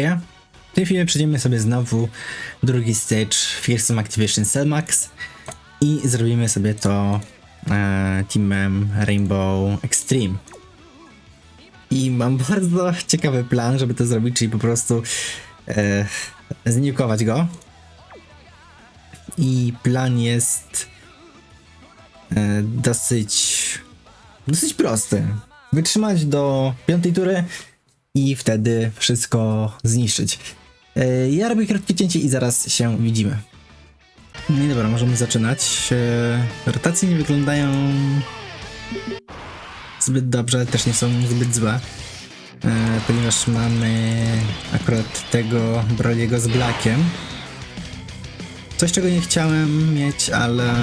Ja? W tym filmie przejdziemy sobie znowu drugi stage Fearsome Activation Cellmax i zrobimy sobie to e, teamem Rainbow Extreme. I mam bardzo ciekawy plan, żeby to zrobić, czyli po prostu e, zniukować go. I plan jest e, dosyć dosyć prosty. Wytrzymać do piątej tury i wtedy wszystko zniszczyć. E, Ja robię krótkie cięcie i zaraz się widzimy. No i dobra, możemy zaczynać. E, Rotacje nie wyglądają zbyt dobrze, też nie są zbyt złe. E, Ponieważ mamy akurat tego Broliego z Blackiem. Coś, czego nie chciałem mieć, ale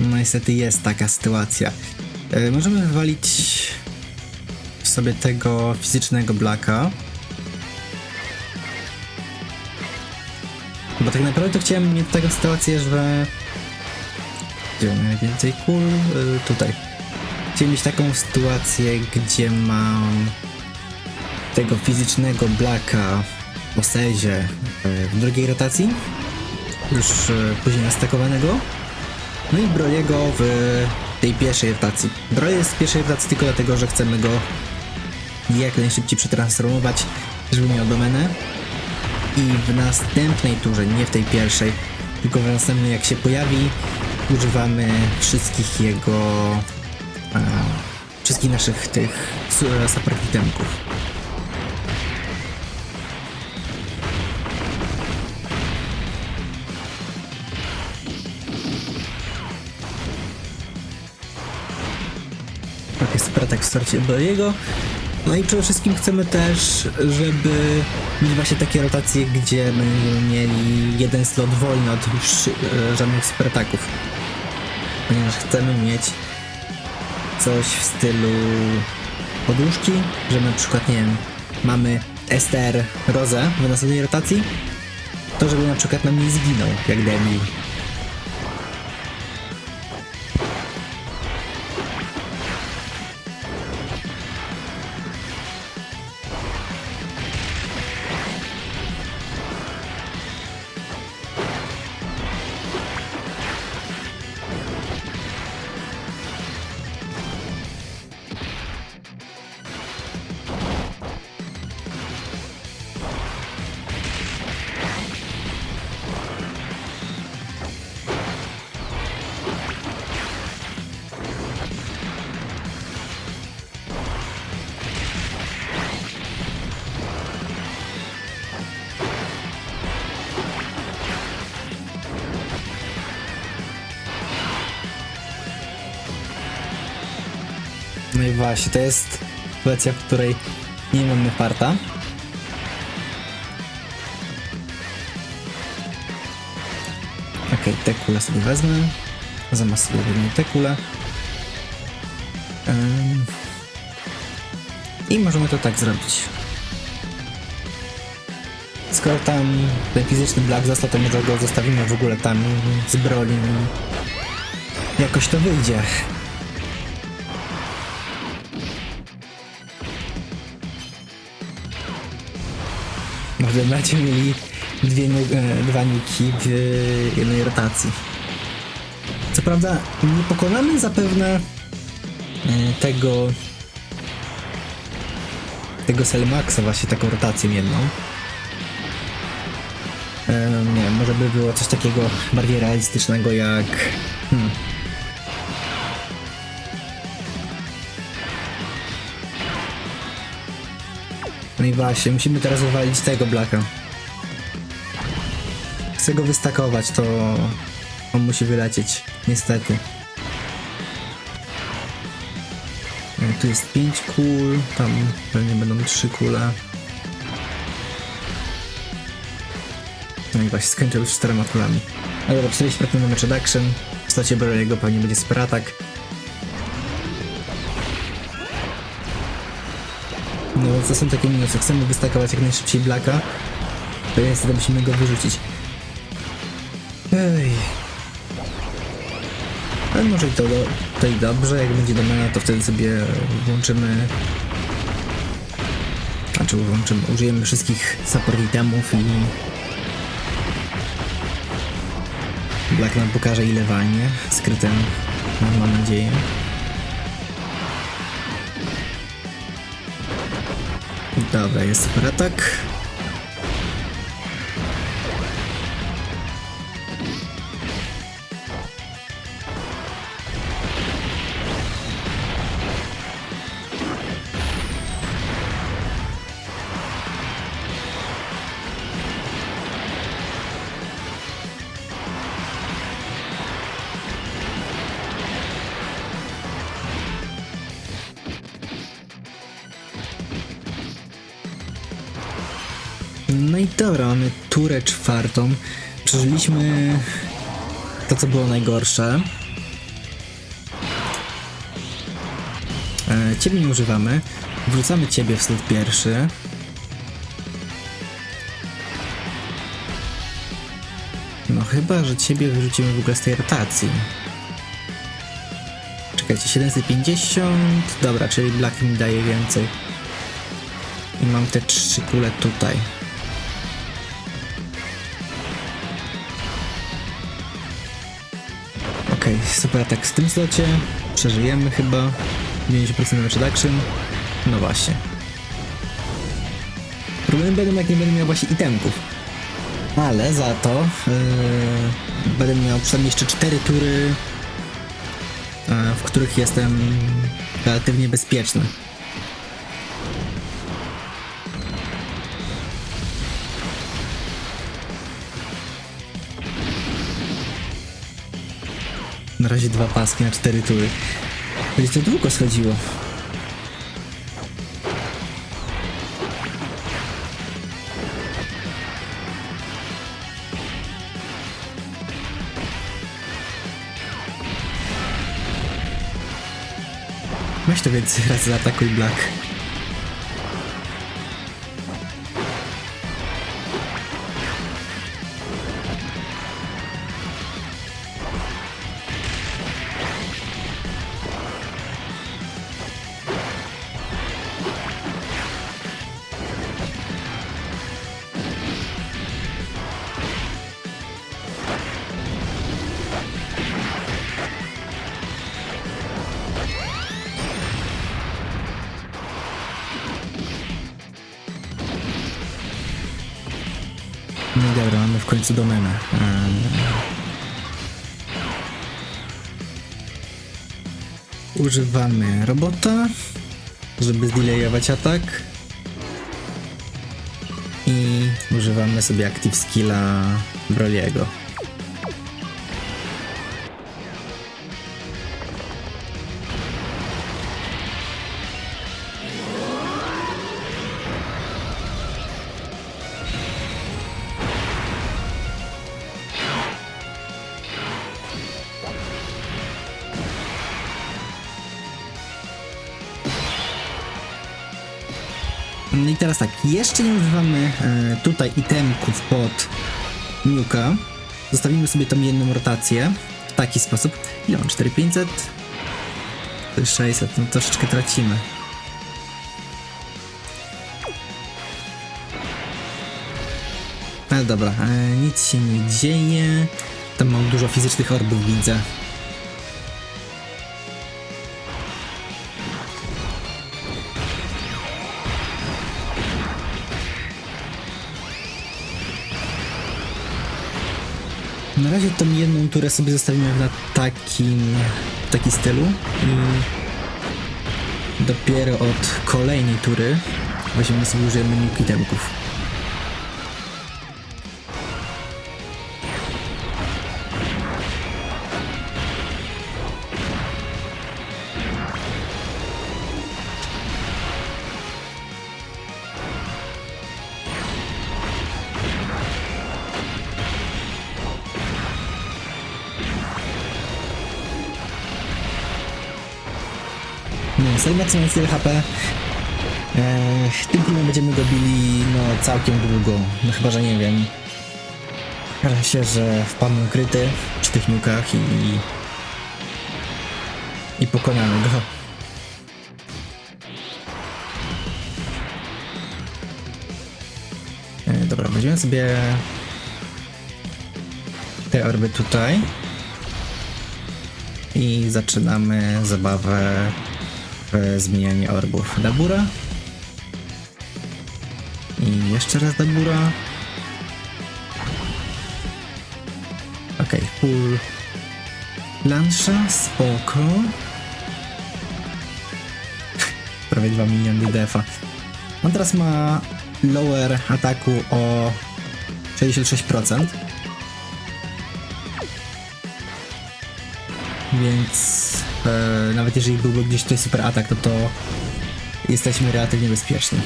no niestety jest taka sytuacja. Możemy wywalić sobie tego fizycznego Blacka. Bo tak naprawdę to chciałem mieć taką sytuację, że... Gdzie mam najwięcej kul? E, tutaj. Chciałem mieć taką sytuację, gdzie mam tego fizycznego Blacka w Osezie e, w drugiej rotacji. Już e, później nastakowanego. No i Broliego w tej pierwszej rotacji. Broly jest pierwszej rotacji tylko dlatego, że chcemy go jak najszybciej przetransformować, żeby miał domenę. I w następnej turze, nie w tej pierwszej, tylko w następnej jak się pojawi, używamy wszystkich jego... A, wszystkich naszych tych su- support itemków. Tak, jest pretek w starcie do jego. No i przede wszystkim chcemy też, żeby mieć właśnie takie rotacje, gdzie będziemy mieli jeden slot wolny od e, żadnych superataków. Ponieważ chcemy mieć coś w stylu poduszki, że na przykład, nie wiem, mamy STR Rozę w następnej rotacji, to żeby na przykład nam nie zginął, jak Demi. No i właśnie, to jest sytuacja, w której nie mamy farta. Okej, te kule sobie wezmę. Zamiast sobie wezmę te kule. Ym. I możemy to tak zrobić. Skoro tam ten fizyczny black został, to może go zostawimy w ogóle tam z broni. Jakoś to wyjdzie. Może będziemy mieli dwie, e, dwa niki w jednej rotacji. Co prawda nie pokonamy zapewne e, tego tego Selmaxa właśnie taką rotacją jedną. E, nie wiem, może by było coś takiego bardziej realistycznego jak hmm, No i właśnie, musimy teraz wywalić tego Blacka. Chcę go wystakować, to on musi wylecieć, niestety. No, tu jest 5 kul, tam pewnie będą 3 kule. No i właśnie, skończył już 4 kulami. Ale dobra, 40% damage reduction. W postaci Barry'ego pewnie będzie super No, to są takie minusy. Chcemy wystakować jak najszybciej Blacka, to niestety musimy go wyrzucić. Ej. Ale może i to, do, to i dobrze, jak będzie domena, to wtedy sobie włączymy znaczy włączymy, użyjemy wszystkich support itemów i Black nam pokaże ile walnie, skryte mam nadzieję. Dobra, jest super atak. Dobra, mamy turę czwartą. Przeżyliśmy to, co było najgorsze. E, ciebie nie używamy. Wrzucamy ciebie w slot pierwszy. No chyba, że ciebie wyrzucimy w ogóle z tej rotacji. Czekajcie, 750. Dobra, czyli Black mi daje więcej. I mam te trzy kule tutaj. Super atak w tym slocie. Przeżyjemy chyba. 90% reduction. No właśnie. Problemy będą jak nie będę miał właśnie itemków. Ale za to yy, będę miał przynajmniej jeszcze 4 tury, yy, w których jestem relatywnie bezpieczny. Na razie dwa paski na cztery tury. Będzie to długo schodziło. Weź to więcej razy zaatakuj Black. Eee. Używamy robota, żeby zdelayować atak. I używamy sobie active skilla Broliego. Jeszcze nie używamy e, tutaj itemków pod Nuka. Zostawimy sobie tą jedną rotację w taki sposób. Ile mam? 4500? To jest 600, no troszeczkę tracimy. Ale dobra, e, nic się nie dzieje. Tam mam dużo fizycznych orbów, widzę. Razie tą jedną turę sobie zostawimy na takim, taki stylu i dopiero od kolejnej tury weźmiemy sobie użyjemy itemków. No, Selmax ma tyle HP. Eee, tym filmem będziemy go bili no całkiem długo. No chyba, że nie wiem. Okaże się, że wpadnę ukryty przy tych nukach i... i pokonamy go. E, dobra, weźmiemy sobie te orby tutaj. I zaczynamy zabawę zmienianie orbów. Dabura. I jeszcze raz Dabura. Okej, full lansza, spoko. Prawie 2 miliony defa. On teraz ma lower ataku o 66%. Więc e, nawet jeżeli byłby gdzieś tutaj super atak, to to jesteśmy relatywnie bezpieczni.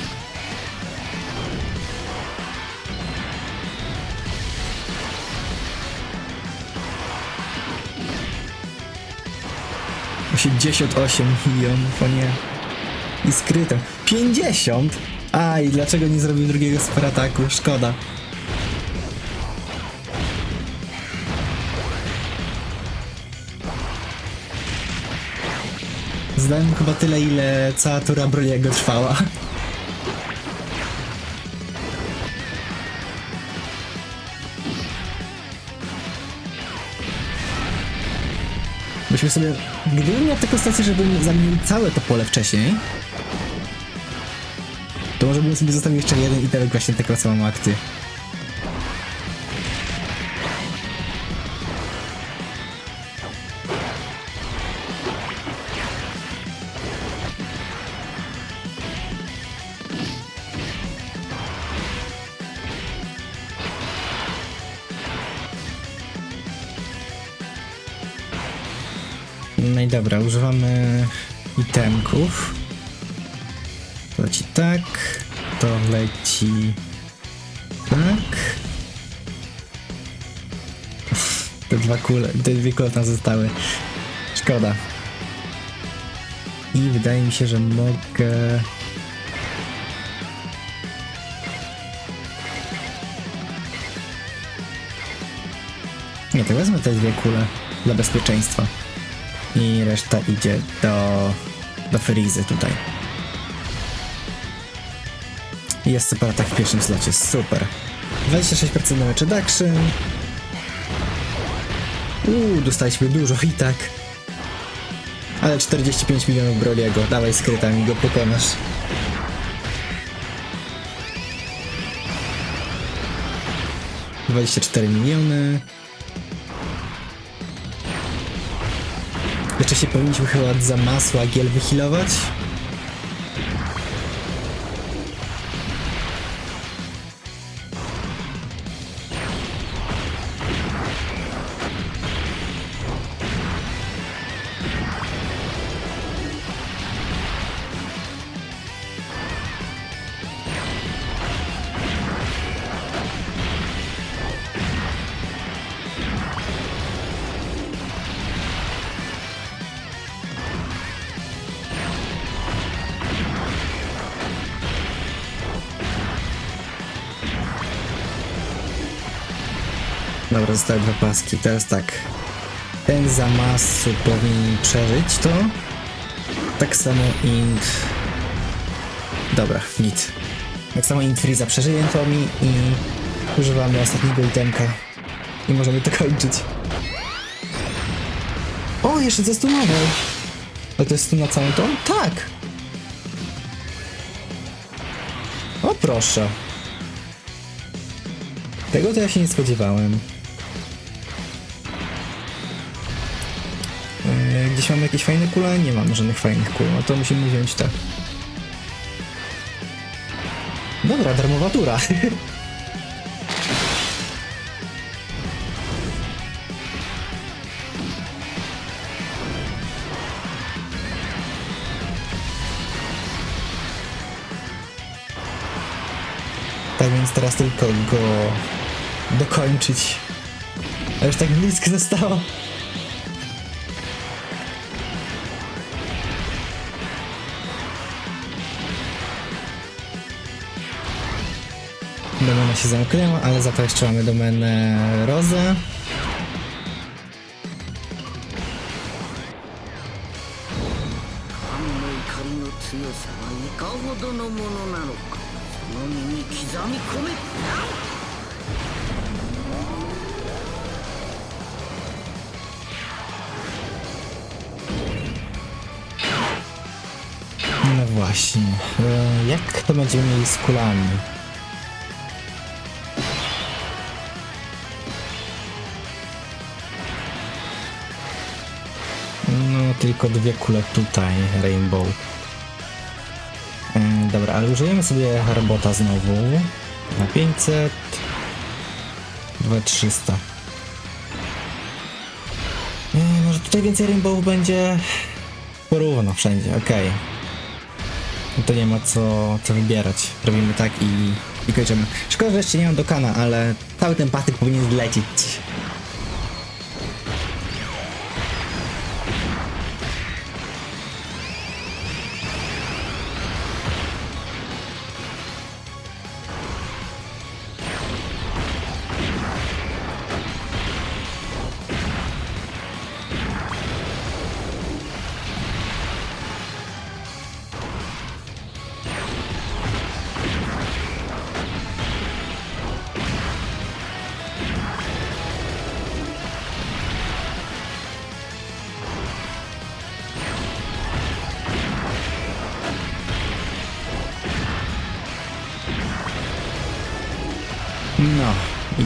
Osiemdziesiąt osiem milionów, o nie. I skryte. 50? Aj, dlaczego nie zrobił drugiego super ataku? Szkoda. Zdałem chyba tyle, ile cała tura Broliego trwała. Byśmy sobie... Gdybym miał taką stację, żebym zamienił całe to pole wcześniej, to może bym sobie zostawił jeszcze jeden i teraz właśnie taką samą akcję. No dobra, używamy itemków. To leci tak, to leci tak. Te dwa kule, te dwie kule tam zostały. Szkoda. I wydaje mi się, że mogę... Nie, to wezmę te dwie kule dla bezpieczeństwa. I reszta idzie do, do Freezy tutaj. Jest super atak w pierwszym slocie, super. 26% damage reduction. Uuu, dostaliśmy dużo i tak. Ale 45 milionów Broliego. Dawaj skrytami go pokonasz. Dwadzieścia cztery miliony. Się powinniśmy chyba za masła giel wychilować. Dobra, zostały dwa paski. Teraz tak. Ten za masu powinien przeżyć to. Tak samo int... Dobra, nic. Tak samo int Freeza przeżyje to mi i używamy ostatniego itemka. I możemy to kończyć. O, jeszcze zestunował. Ale to jest stun na całą tą? Tak! O proszę. Tego to ja się nie spodziewałem. Gdzieś mam jakieś fajne kule? Nie mam żadnych fajnych kul, no to musimy wziąć te. Dobra, darmowa tura. tak więc teraz tylko go dokończyć. A już tak blisko zostało. ona się zamknęła, ale za to jeszcze mamy domenę Roza. No właśnie, e, jak to będziemy mieli z kulami? Tylko dwie kule tutaj, Rainbow. E, dobra, ale użyjemy sobie robota znowu. Na 500. 2300. E, może tutaj więcej Rainbow będzie? Porówno wszędzie, okej. No to nie ma co, co wybierać. Robimy tak i, i kończymy. Szkoda, że jeszcze nie mam dokana, ale cały ten patyk powinien zlecieć.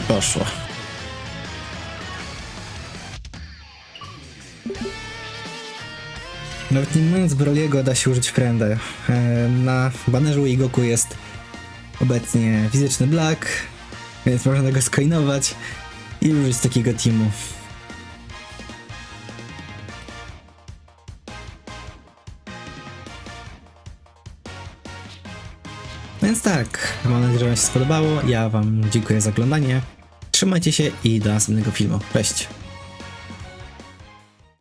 Poszło. Nawet nie mówiąc Broliego da się użyć Frenda. E, Na banerzu Igoku jest obecnie fizyczny Black, więc można go skoinować i użyć takiego teamu. Mam nadzieję, że Wam się spodobało. Ja Wam dziękuję za oglądanie. Trzymajcie się i do następnego filmu. Cześć!